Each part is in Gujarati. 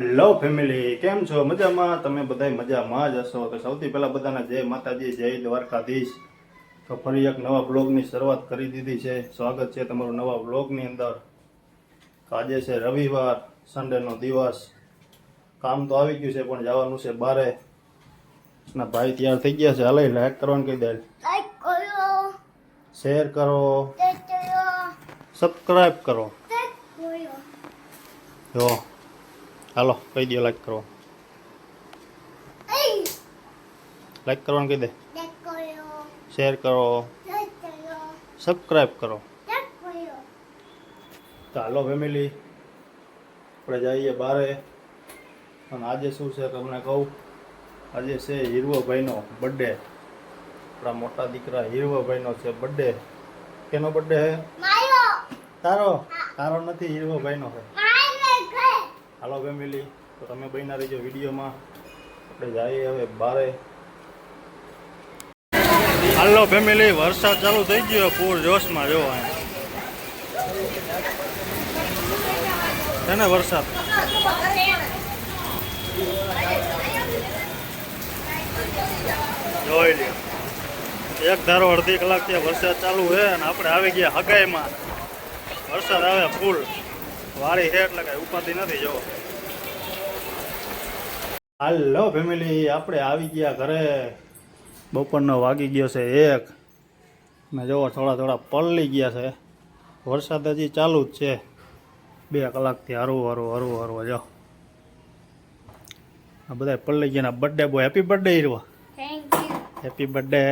હેલો ફેમિલી કેમ છો? મજામાં? તમે બધા મજામાં જ હશો? તો સૌથી પહેલાં બધાના જય માતાજી જય દ્વારકાધીશ. તો ફરી એક નવા બ્લોગની શરૂઆત કરી દીધી છે. સ્વાગત છે તમારું નવા બ્લોગની અંદર. આજે છે રવિવાર સન્ડેનો દિવસ. કામ તો આવી ગયું છે પણ જવાનું છે બારે. ના ભાઈ તૈયાર થઈ ગયા છે. હાલે લાઈક કરવાનું કહી દે. શેર કરો. સબસ્ક્રાઈબ કરો. જો. હાલો કહી દો લાઈક કરો લાઈક કરવાનું કહી દે. શેર કરો. સબસ્ક્રાઈબ કરો. હાલો ફેમિલી આપણે જઈએ બારે. અને આજે શું છે તમને કહું? આજે છે હીરવભાઈનો બર્થડે આપણા મોટા દીકરા હીરવભાઈનો છે બર્થડે કેનો બર્થડે છે તારો? તારો નથી હીરવભાઈનો ઘરે હાલો ફેમિલી, તો તમે બન્યા રહીજો વિડીયોમાં. આપણે જઈએ હવે બારે. હાલો ફેમિલી, વરસાદ ચાલુ થઈ ગયો પૂર જોશમાં જો છે ને વરસાદ? જોઈ લ્યો. એક ધારો અડધી કલાકથી વરસાદ ચાલુ છે અને આપણે આવી ગયા હગાઈમાં. વરસાદ આવે ફૂલ. વારી છે એટલે કઈ ઉપાધિ નથી જો હાલો ફેમિલી આપણે આવી ગયા ઘરે. બપોરનો વાગી ગયો છે એક. ને જોવો થોડા થોડા પલળી ગયા છે. વરસાદ હજી ચાલુ જ છે. બે કલાકથી હરવું હરવું હરવું હરવું જો. આ બધા પલળી ગયા birthday boy happy birthday Hirva. Thank happy birthday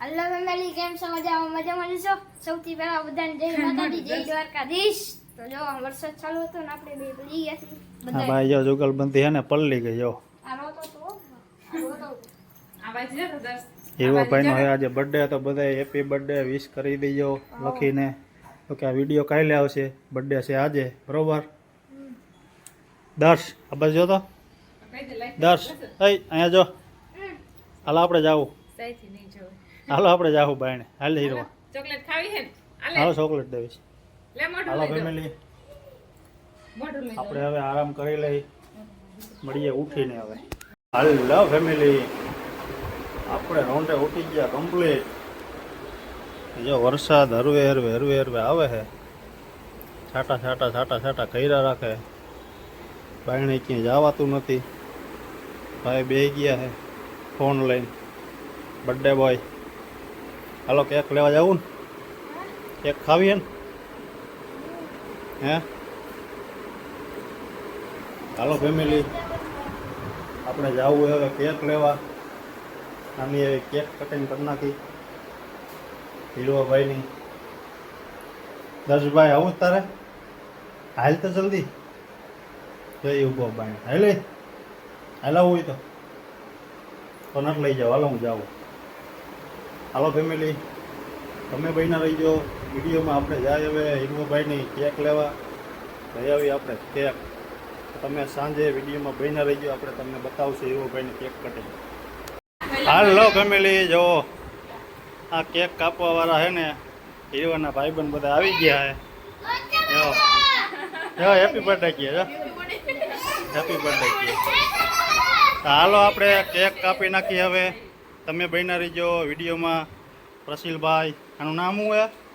hello family કેમ છો? મજામાં મજામાં છો? સૌથી પહેલા બધાને જય માતાજી જય દ્વારકાધીશ. તો જો વરસાદ ચાલુ હતો ને આપણે બે પડી ગયા છીએ. હા બધા ભાઈ જો જુગલબંધી હે ને પલળી ગઈ જો. આ રોતો તો આ રોતો હે આજે બર્થડે તો બધા હેપી બર્થડે વિશ કરી દેજો લખીને. તો કે આ વીડિયો કાલે આવશે. બર્થડે છે આજે બરોબર? દર્શ આ બસ જો તો. દર્શ એ અહીંયા જો. હાલો આપણે જાવું હાલો આપણે જાવું બાયણે. હાલ હીરો. ચોકલેટ ખાવી છે હાલો. ચોકલેટ દેવીશ હાલો ફેમિલી આપણે હવે આરામ કરી લઈ. મળીએ ઉઠીને હવે. હાલો ફેમિલી આપણે રોંડે ઉઠી ગયા કમ્પ્લીટ જો વરસાદ હરવે હરવે હરવે હરવે આવે છે. છાટા છાટા છાટા છાટા કર્યા રાખે. પાણી ક્યાંય જવાતું નથી. ભાઈ બે ગયા છે. ફોન લઈને. બર્થડે બોય હાલો કેક લેવા જવું ને? કેક ખાવીએ ને? હે? હાલો ફેમિલી. આપણે જવું હવે કેક લેવા. નાની એવી કેક કટિંગ કરી નાખી. હીરવાભાઈની દર્શભાઈ, આવું તારે? હાલ તો જલ્દી. જઈ ઊભો ભાઈ. હાલે. હાલ આવું હોય તો. તો લઈ જાઓ. હાલો, હું જાઉં. હાલો ફેમિલી. તમે બહીના રહીજો વિડીયોમાં આપણે જાય હવે હીરવાભાઈની કેક લેવા. લઈ આવી આપણે કેક તમે સાંજે વિડીયોમાં બહીના રહીજો, આપણે તમને બતાવશું હીરવાભાઈની કેક કટિંગ હાલો ફેમિલી, જો આ કેક કાપવાવાળા છે હે ને, હીરવાના ભાઈબંધ બધા આવી ગયા હે જો જો હેપી બર્થડે કહે જો. હેપી બર્થડે કહે હાલો આપણે કેક કાપી નાખી હવે. તમે બહીના રહીજો વિડીયોમાં. પ્રશીલભાઈ આનું નામ હે ભાગેશ.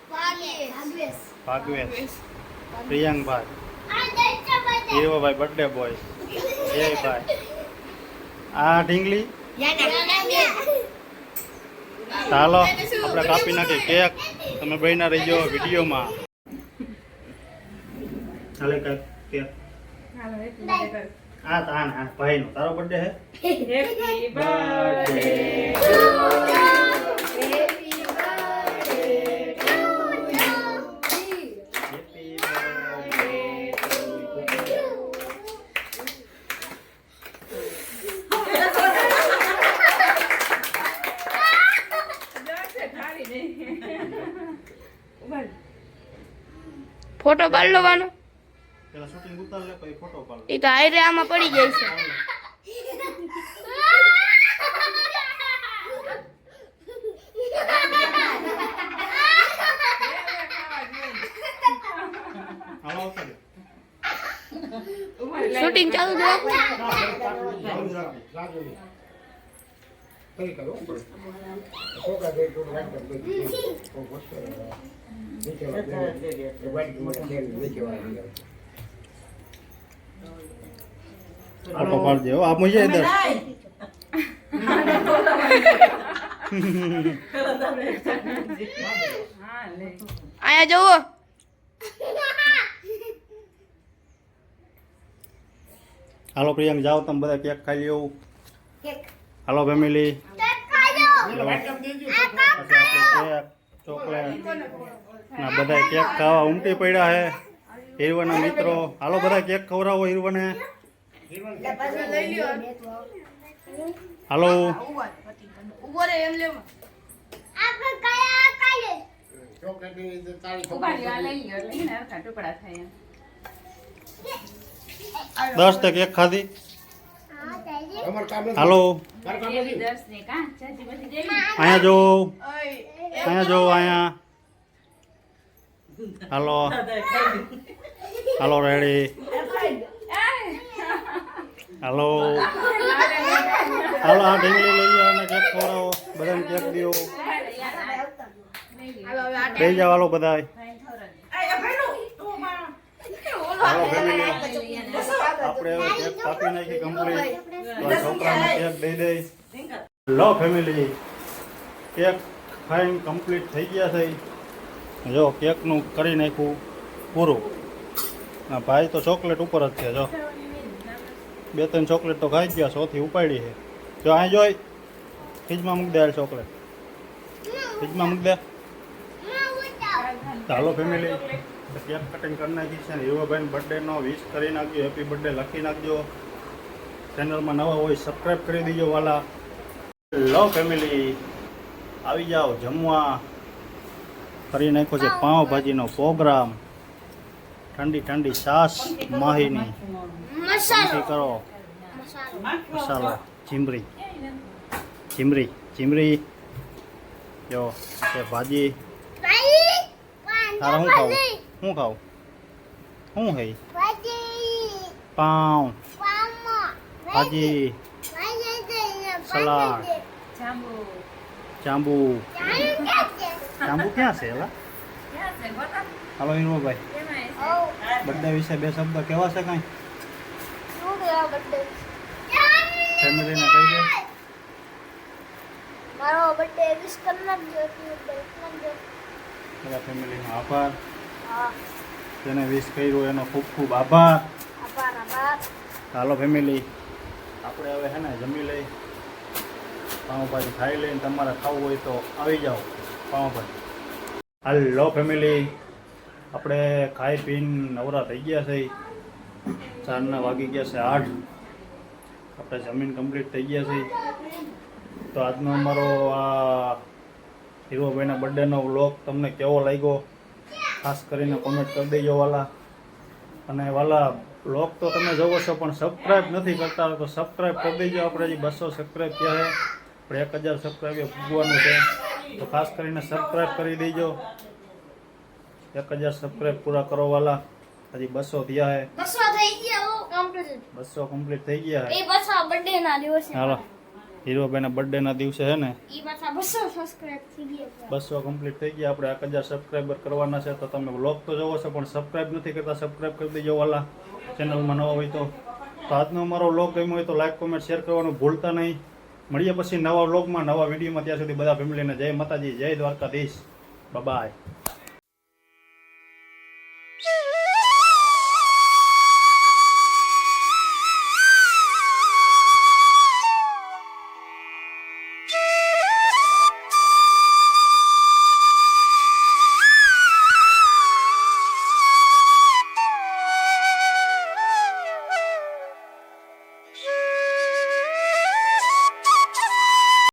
ભાગવેશ. પ્રિયાંકભાઈ આ ભાઈ બર્થડે બોય જયભાઈ આ ઢીંગલી? ચાલો આપણે કાપી નાખીએ કેક. તમે બહીના રહીજો વિડીયોમાં. ચાલે કેક કેક. હા કર. તાન હા ભાઈનો. તારો બર્થડે હે? Happy birthday હેપી બર્થડે જશે, થાળી નહીં. ઊભા રહો. ફોટો પાડી લેવાનો. પેલા શૂટિંગ ઉતાર લે પછી ફોટો પાડ એ તો આયરે આમાં પડી જાય છે. શૂટિંગ ચાલુ જ આપ મજા દર હા લે અહીંયા જોવો હાલો પ્રિયંક જાઓ તમે બધા કેક ખાઈ લેવું કેક હાલો ફેમિલી કેક ચોકલેટ ના બધા કેક ખાવા ઉમટી પડ્યા હે. હિરવાના મિત્રો. હાલો બધા કેક ખવડાવો હિરવાને. હાલો. દસ તક કેક ખાધી. હાલો. બધી? અહીંયા જો. અહીંયા જો અહીંયા. હાલો. હાલો રેડી. હાલો. હાલો આ ઢીંગલી લઈ જાઓ અને કેક ખવડાવો. બધાને કેક દો લઈ જાઓ હાલો બધાય. હાલો ફેમિલી આપણે હવે કેક કાપી નાખી કમ્પ્લીટ છોકરાને કેક દઈ દઈ લો ફેમિલી કેક ખાઈને કમ્પ્લીટ થઈ ગયા છે જો કેકનું કરી નાખ્યું પૂરું ના ભાઈ તો ચોકલેટ ઉપર જ છે જો બે ત્રણ ચોકલેટ તો ખાઈ ગયા સોથી ઉપાડી છે જો અહીં જોઈ ફ્રીજમાં મૂકી દે ચોકલેટ ફ્રીજમાં મૂકી દે ચાલો ફેમિલી કેક કટિંગ કરી નાખી છે ને હીરોભાઈ બર્થડેનો વિશ કરી નાખજો હેપી બર્થડે લખી નાખજો ચેનલમાં નવા હોય સબસ્ક્રાઈબ કરી દેજો વાલા. લો ફેમિલી આવી જાઓ જમવા. કરી નાખ્યો છે પાઉંભાજીનો પ્રોગ્રામ. ઠંડી ઠંડી છાશ માહીની. કરો. મસાલો. ચીમરી ચીમરી ચીમરી જો છે ભાજી. તારા હું ખાવું? શું ખાવું? શું હે? પાઉં. ભાજી સલાડ જાંબુ. ચાંબુ ક્યાં છે એલા? હાલો છે? બર્થડે વિશે બે શબ્દ કેવા છે કાંઈ? ફેમિલીને કહી દે. મારો બર્થડે વિશ બધા ફેમિલીનો આભાર. હા વિશ કર્યો એનો ખૂબ ખૂબ આભાર. આભાર આભાર. હાલો ફેમિલી આપણે હવે છે ને જમી લઈ, પાઉંભાજી ખાઈ લઈને તમારે ખાવું હોય તો આવી જાઓ પાઉંભાજી. હાલો ફેમિલી આપણે ખાઈ પીને નવરા થઈ ગયા છે. ચારના વાગી ગયા છે આઠ. આપણે જમીન કમ્પ્લીટ થઈ ગયા છે. તો આજનો અમારો આ હીરોભાઈના બર્થડેનો વ્લોગ તમને કેવો લાગ્યો? ખાસ કરીને કોમેન્ટ કરી દેજો વાલા. અને વાલા બ્લોગ તો તમે જોવો છો પણ સબસ્ક્રાઈબ નથી કરતા તો સબસ્ક્રાઈબ કરી દેજો. આપણે હજી બસો સબસ્ક્રાઈબ થયા છે. આપણે એક હજાર સબસ્ક્રાઈબ પૂગવાનું છે. તો ખાસ કરીને સબસ્ક્રાઈબ કરી દેજો. એક હજાર સબસ્ક્રાઈબ પૂરા કરો વાલા. હજી બસો થયા છે. બસો હો કમ્પ્લીટ થઈ ગયા છે. એ હીરોભાઈના બર્થડે ના દિવસે. હાલો. છે ને? બસો કમ્પ્લીટ થઈ ગયા આપણે એક હજાર સબસ્ક્રાઈબર કરવાના છે. તો તમે વ્લોગ તો જોવો છો પણ સબસ્ક્રાઈબ નથી કરતા. સબસ્ક્રાઈબ કરી દેજો વાલા. ચેનલમાં નવા હોય તો તો આજનો અમારો વ્લોગ ગમ્યો હોય તો લાઈક કોમેન્ટ શેર કરવાનું ભૂલતા નહીં. મળીએ પછી નવા વ્લોગમાં નવા વિડીયોમાં ત્યાં સુધી બધા ફેમિલીને જય માતાજી, જય દ્વારકાધીશ. બાય